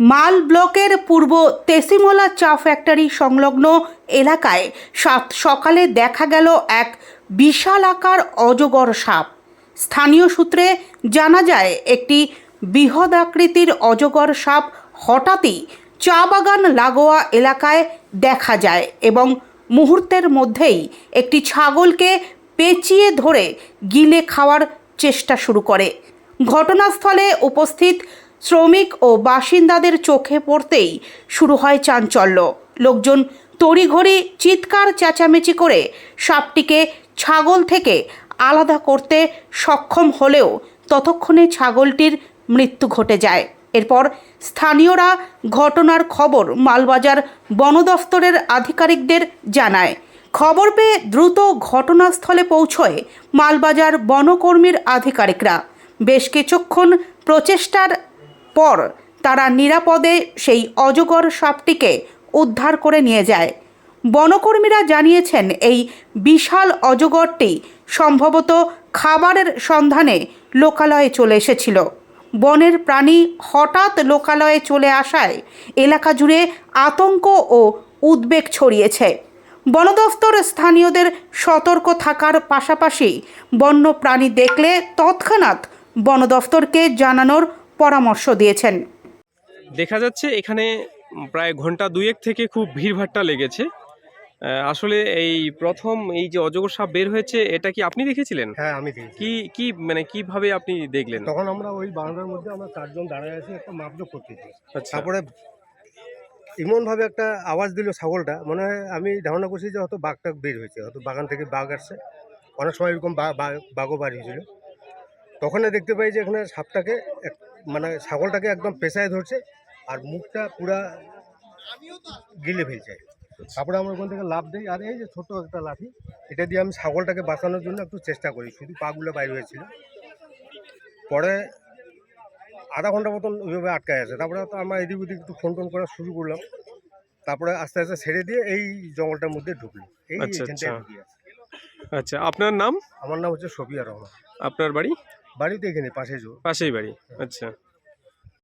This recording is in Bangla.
মাল ব্লকের পূর্ব তেসিমলা চা ফ্যাক্টরি সংলগ্ন এলাকায় সাত সকালে দেখা গেল এক বিশাল আকার অজগর সাপ। স্থানীয় সূত্রে জানা যায়, একটি বৃহৎ আকৃতির অজগর সাপ হঠাৎই চা বাগান লাগোয়া এলাকায় দেখা যায় এবং মুহূর্তের মধ্যেই একটি ছাগলকে পেঁচিয়ে ধরে গিলে খাওয়ার চেষ্টা শুরু করে। ঘটনাস্থলে উপস্থিত শ্রমিক ও বাসিন্দাদের চোখে পড়তেই শুরু হয় চাঞ্চল্য। লোকজন তড়িঘড়ি চিৎকার, চেঁচামেচি করে সাপটিকে ছাগল থেকে আলাদা করতে সক্ষম হলেও ততক্ষণে ছাগলটির মৃত্যু ঘটে যায়। এরপর স্থানীয়রা ঘটনার খবর মালবাজার বন দফতরের আধিকারিকদের জানায়। খবর পেয়ে দ্রুত ঘটনাস্থলে পৌঁছয় মালবাজার বনকর্মীর আধিকারিকরা। বেশ কিছুক্ষণ প্রচেষ্টার পর তারা নিরাপদে সেই অজগর সাপটিকে উদ্ধার করে নিয়ে যায়। বনকর্মীরা জানিয়েছেন, এই বিশাল অজগরটি সম্ভবত খাবারের সন্ধানে লোকালয়ে চলে এসেছিল। বনের প্রাণী হঠাৎ লোকালয়ে চলে আসায় এলাকা জুড়ে আতঙ্ক ও উদ্বেগ ছড়িয়েছে। বন দফতর স্থানীয়দের সতর্ক থাকার পাশাপাশি বন্য প্রাণী দেখলে তৎক্ষণাৎ বন দফতরকে জানানোর পরামর্শ দিয়েছেন। দেখা যাচ্ছে এখানে প্রায় ঘণ্টা দুয়েক থেকে খুব ভিড়ভাট্টা লেগেছে। আসলে এই প্রথম এই যে অজগর সাপ বের হয়েছে এটা কি আপনি দেখেছিলেন? হ্যাঁ আমি দেখেছি। কি কি মানে কীভাবে আপনি দেখলেন? তখন আমরা ওই বারান্দার মধ্যে আমরা চারজন দাঁড়ায় আছি একটা মাপজোক করতেছি আচ্ছা। তারপরে এমনভাবে একটা আওয়াজ দিল ছাগলটা। মনে হয় আমি ধারণা করছি যে হয়তো বাঘটা বের হয়েছে হয়তো বাগান থেকে বাঘ আসছে। অনেক সময় এরকম বাঘও বার হয়েছিল। তখন দেখতে পাই যে এখানে সাপটাকে মানে ছাগলটাকে একদম পেশায় ধরছে আর মুখটা পুরা গিলে ফেলছে। তারপরে আমরা ওখান থেকে লাভ দিই আর এই যে ছোট একটা লাঠি এটা দিয়ে আমি ছাগলটাকে বাঁচানোর জন্য একটু চেষ্টা করি শুধু পাগুলো বাইর হয়েছিল। পরে আধা ঘণ্টা মতন ওইভাবে আটকায় আছে। তারপরে তো আমরা এদিক ওদিক একটু ফোন টোন করা শুরু করলাম। তারপরে আস্তে আস্তে ছেড়ে দিয়ে এই জঙ্গলটার মধ্যে ঢুকলো। এই আচ্ছা, আচ্ছা। আচ্ছা আপনার নাম? আমার নাম হচ্ছে সফিয়া রহমান। আপনার বাড়ি? বাড়িতে এখানে পাশে পাশেই বাড়ি আচ্ছা।